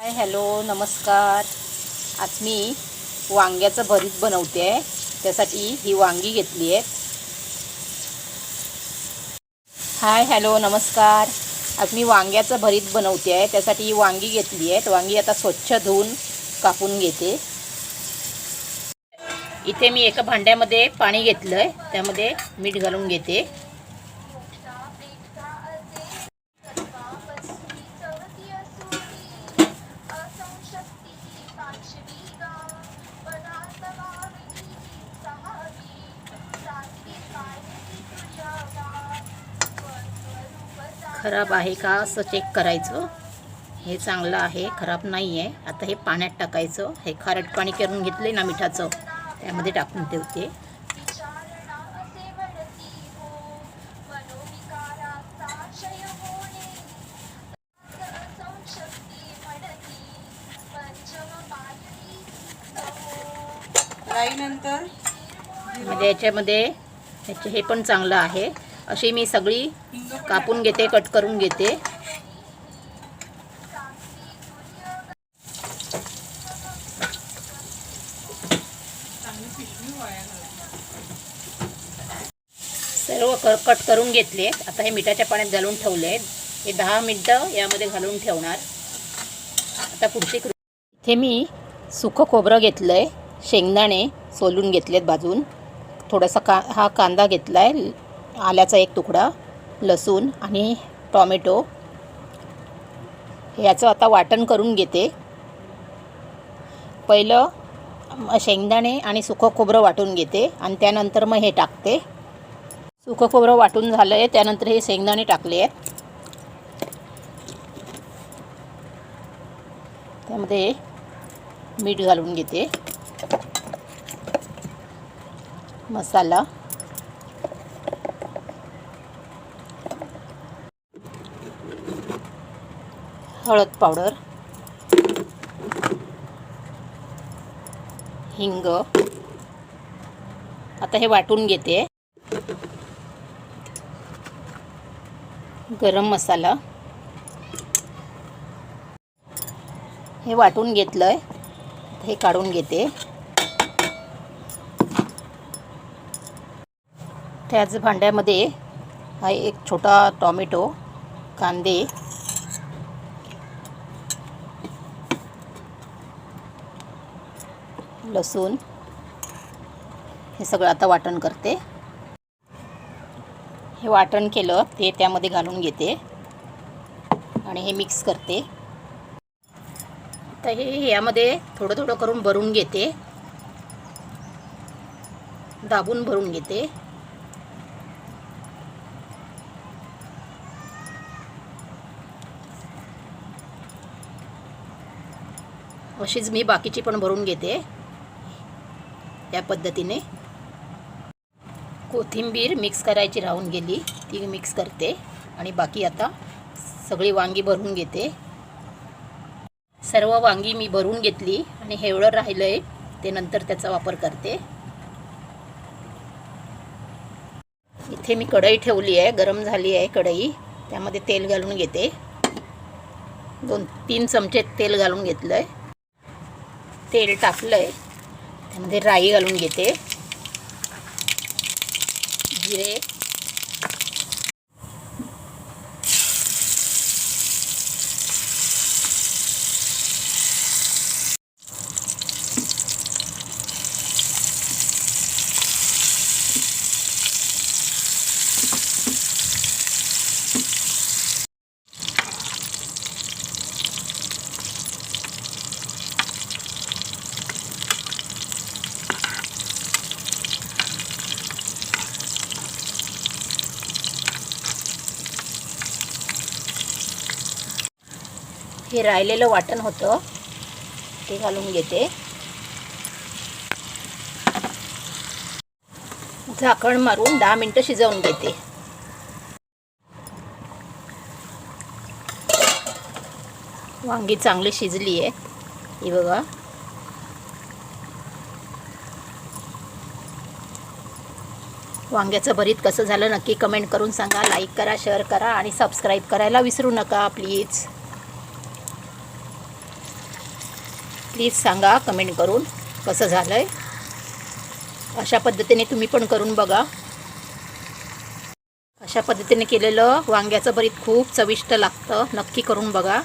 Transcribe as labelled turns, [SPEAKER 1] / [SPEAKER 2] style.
[SPEAKER 1] Hi hello नमस्कार. आज मी वांग्याचं भरीत बनवते. आहे त्यासाठी ही वांगी घेतली आहेत हाय हॅलो नमस्कार. आज मी वांग्याचं भरीत बनवते. आहे त्यासाठी ही वांगी घेतली आहेत वांगी आता स्वच्छ धुवून कापून घेते. इथे मी एका भांड्यामध्ये पाणी घेतलं आहे त्यामध्ये मीठ घालून घेते. खराब आहे का असं चेक करायचं. हे चांगलं आहे खराब नाही आहे आता हे पाण्यात टाकायचं. हे खारट पाणी करून घेतले ना मिठाचं. त्यामध्ये टाकून ठेवते. म्हणजे याच्यामध्ये ह्याचे हे पण चांगलं आहे. अशी मी सगळी कापून घेते कट करून घेते. सर्व क कट करून घेतले. आता हे मिठाच्या पाण्यात घालून ठेवले. हे दहा मिनटं यामध्ये घालून ठेवणार. आता पुढची कृ इथे मी सुकं खोबरं घेतलं आहे शेंगदाणे सोलून घेतलेत भाजून. थोडासा का हा कांदा घेतला आहे आल्याचा एक तुकडा लसूण आणि टॉमॅटो. याचं आता वाटण करून घेते. पहिलं शेंगदाणे आणि सुकं खोबरं वाटून घेते आणि त्यानंतर मग हे टाकते. सुकं खोबरं वाटून झालं आहे त्यानंतर हे शेंगदाणे टाकले आहेत. त्यामध्ये मीठ घालून घेते. मसाला. हळद पावडर हिंग. आता हे वाटून घेते. गरम मसाला. हे वाटून घेतलं आहे हे काढून घेते. त्याच भांड्यामध्ये हा एक छोटा टॉमॅटो कांदे लसूण. हे सगळं आता वाटण करते. हे वाटण केलं ते त्यामध्ये घालून घेते. आणि हे मिक्स करते. तर हे यामध्ये थोडं थोडं करून भरून घेते. दाबून भरून घेते. अशीच मी बाकीची पण भरून घेते. या पद्धतीने कोथिंबीर मिक्स करायची राहून गेली. ती मिक्स करते आणि बाकी आता सगळी वांगी भरून घेते. सर्व वांगी मी भरून घेतली आणि हेवळं राहिलंय राहिलं आहे ते नंतर त्याचा वापर करते. इथे मी कढई ठेवली आहे गरम झाली आहे कढई. त्यामध्ये तेल घालून घेते. दोन तीन चमचे तेल घालून घेतलं आहे तेल टाकलं आहे त्यामध्ये राई घालून घेते. जिरे. हे राहिलेलं वाटण होतं. ते घालून घेते. झाकण मारून दहा मिनटं शिजवून घेते. वांगी चांगली शिजली आहे. ही बघा. वांग्याचं भरीत कसं झालं नक्की कमेंट करून सांगा. लाईक करा शेअर करा आणि सबस्क्राईब करायला विसरू नका प्लीज. प्लीज सांगा कमेंट करून कसं झालं आहे अशा पद्धतीने तुम्ही पण करून बघा. अशा पद्धतीने केलेलं वांग्याचं भरीत खूप चविष्ट लागतं. नक्की करून बघा.